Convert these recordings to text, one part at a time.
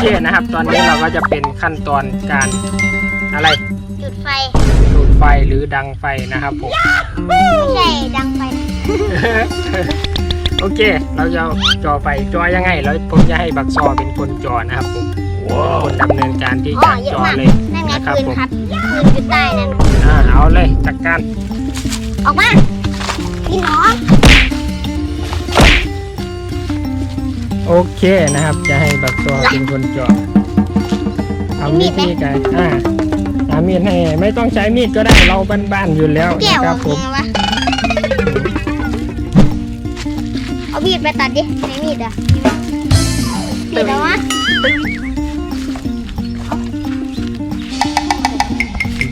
ตอนนี้เราก็จะเป็นขั้นตอนการอะไรจุดไฟดูดไฟหรือดังไฟนะครับผม ไม่ใช่ดังไฟนะโอเค เราจะจอไฟจอยังไง แล้วผมจะให้บักซอเป็นคนจอนะครับผมคนดำเนินการที่อ๋อจะเยจอะอมากเลยนั่นไงนะครับปืนผมครับปืนอยู่ใต้นั่นอ่าเอาเลยจัดการออกมาพี่น้อง โอเคนะครับ จะให้บักซอเป็นคนจอเอาวิธีการอ่าหามีดให้ไม่ต้องใช้มีดก็ได้เราบ้านๆอยู่แล้วแก้วนะคอรัอบกผมยังไงวะเอามีดไปตัดดิไหนมีดอะมีดแล้ววะ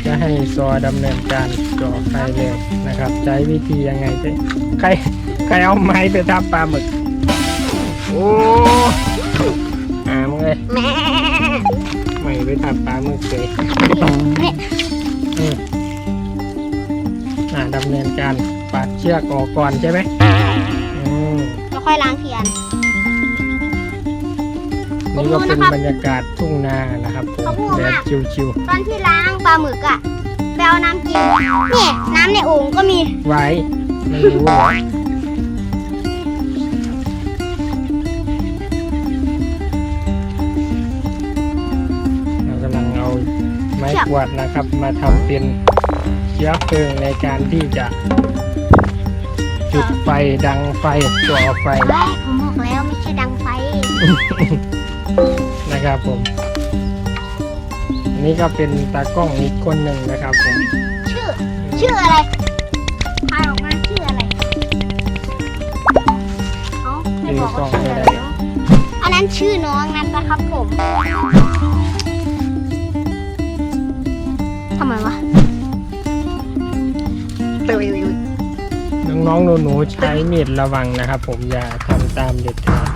จะให้ซอดำเนินการจอไฟเลยนะครับ ใช้วิธียังไงเจ๊ใครใครเอาไม้ไปทับปลาหมึก โอ้อ่ามึงเลยแม่ไม่ไปทับปลาหมึกเลยเนี่ยอืมอ่าดำเนินการปาดเชือกออกก่อนใช่ไหมอืมแล้วค่อยล้างเทียน นี่ก็เป็นผมรู้นะครับบรรยากาศทุ่งนานะครับผมเขาพูดแดว่าดชิวตอนที่ล้างปลาหมึกอะไปเอาน้ำกินนี่น้ำในโอ่งก็มีๆไว้ไม่รู้เหรอ ไม้กวาดนะครับ มาทำเป็นเชื้อเพลิงในการที่จะ จุดไฟดังไฟตัวไฟเฮ้ยผมบอกแล้วไม่ใช่ดังไฟ นะครับผม อันนี้ก็เป็นตากล้องอีกคนหนึ่งนะครับผมชื่อ ชื่ออะไรพายออกมาชื่ออะไรเขาไม่บอกว่าชื่ออะไรเนอะอันนั้นชื่อน้องนั้นนะครับผม ทำไมวะน้องๆหนูๆใช้มีดระวังนะครับผมอย่าทำตามเด็ดขาด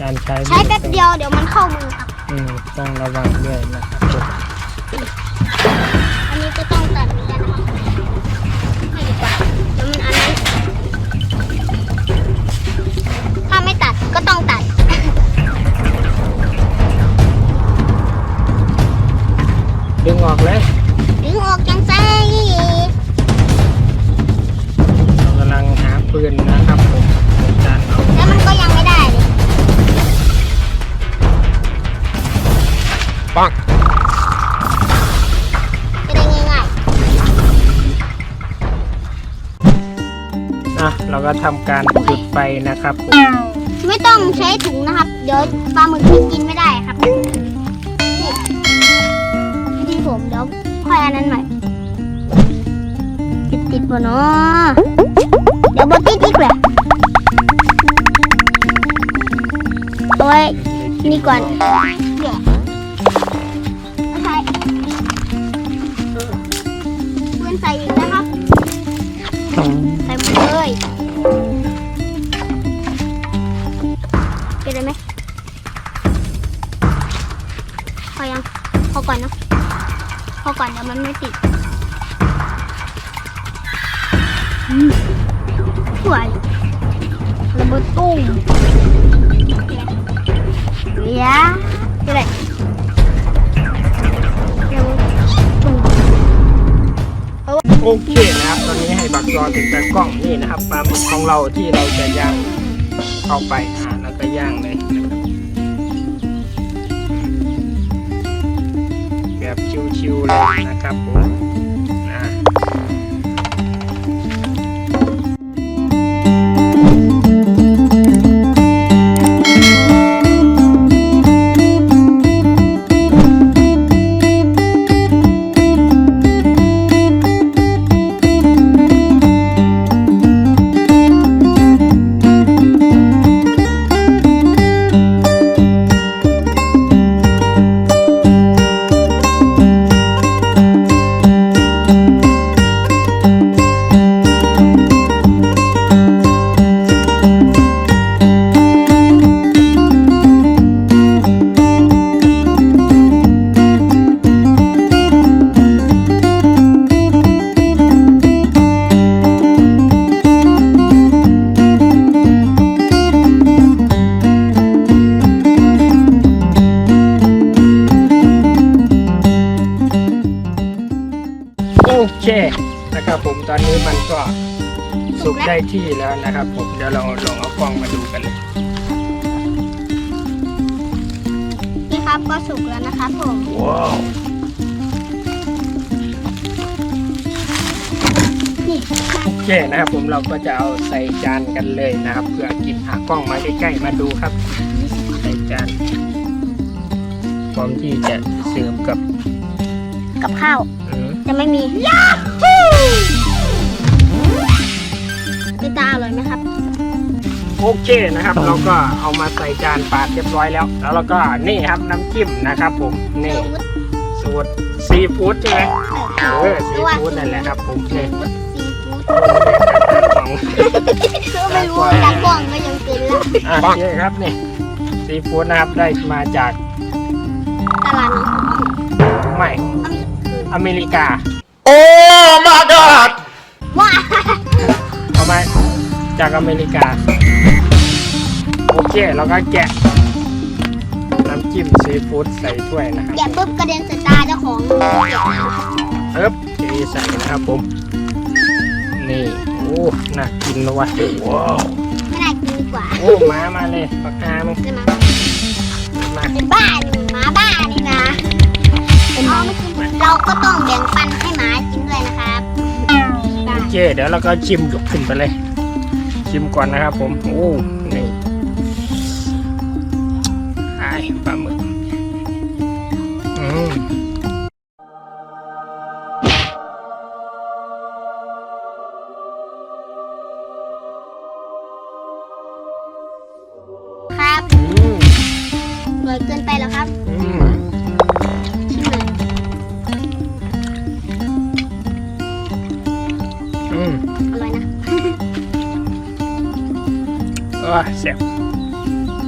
การใช้มีดใช้แป๊บเดียวเดี๋ยวมันเข้ามือครับอืมต้องระวังด้วยนะครับผมอันนี้ก็ต้องตัด ปังจะได้ง่ายอะเราก็ทำการจุดไฟนะครับผมๆ ไม่ต้องใช้ถุงนะครับ เดี๋ยวปลาหมึกที่กินไม่ได้ สวยระเบิดตุ้มเรียวเดี๋ยวเลยโอเคนะครับ ตอนนี้ให้บักซอติดตากล้องนี่นะครับปลาหมึกของเราที่เราจะย่างเข้าไปอ่าแล้วก็ย่างเลยแบบชิวๆเลยนะครับผม สุกได้ที่แล้วนะครับผมเดี๋ยวเราลองเอากล้องมาดูกันเลยนี่ครับก็สุกแล้วนะครับผมว้าวนี่โอเคนะครับผมเราก็จะเอาใส่จานกันเลยนะครับเพื่อกินหากล้องมาใกล้ๆมาดูครับ ใส่จานพร้อมที่จะเสิร์ฟกับกับข้าวอืมจะไม่มียาฮู ตาอร่อยไหมครับ โอเคนะครับ เราก็เอามาใส่จานปาดเรียบร้อยแล้ว แล้วเราก็นี่ครับน้ำจิ้มนะครับ ผมนี่สูตรซีฟู้ดใช่ไหมเออซีฟู้ดนั่นแหละครับ ผมนี่ซีฟู้ดก็ไม่รู้ว่าตากล้องก็ยังเป็นละอะโอเคครับนี่ซีฟู้ดนะครับได้มาจากตลาดน้องไม่อเมริกา Oh my god! ว้า เอามาจากอเมริกา โอเคเราก็แกะ น้ำจิ้มซีฟู้ดใส่ถ้วยนะครับแกะปุ๊บกระเด็นใส่ตาเจ้าของเก็บมาเอ๊บทีนี้ใส่นะครับผม นี่ โอ้น่ากินนะวะว้าวไม่น่ากินดีกว่าโอ้มามาเลยปากกามึงใช่ไหมมา เป็นบ้านี่หมาบ้านี่นะเป็นหมาไม่กินเราก็ต้องแบ่งปันให้หมากินด้วยนะครับได้โอ เคเดี๋ยวเราก็ชิมยกขึ้นไปเลย ชิมก่อนนะครับผมโอ้นี่ไอ้ปลาหมึกอืมครับอืมอร่อยเกินไปแล้วครับ อืม เออเสียบ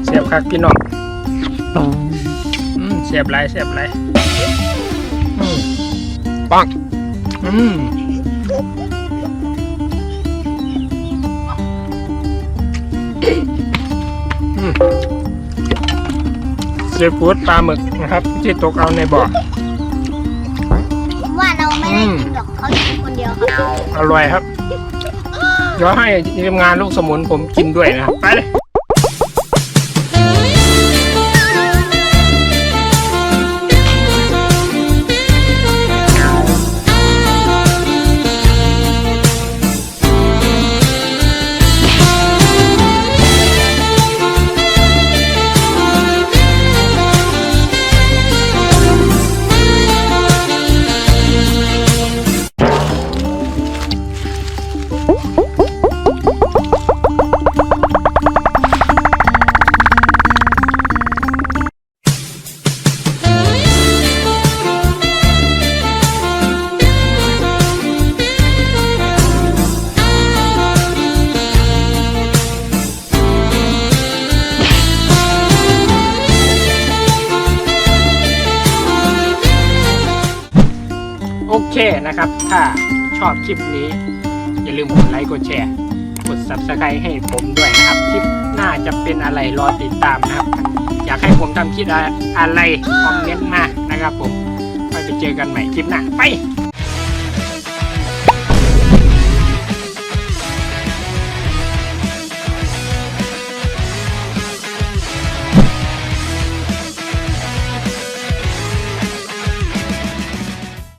เสียบคักพี่น้องอืมเสียบไรเสียบไรอืมปังอืมอืมซีฟู้ดปลาหมึกนะครับ ที่ตกเอาในบ่อผมว่าเราไม่ได้กินหรอกเขากินคนเดียวครับอร่อยครับ เดี๋ยวให้ทีมงานลูกสมุนผมกินด้วยนะครับ ไปเลย โอเคนะครับ ถ้าชอบคลิปนี้ อย่าลืมกดไลค์กดแชร์ กด subscribe ให้ผมด้วยนะครับ คลิปหน้าจะเป็นอะไรรอติดตามนะครับ อยากให้ผมทำคลิปอะไรคอมเมนต์มานะครับผมไว้ไปเจอกันใหม่คลิปหน้าไป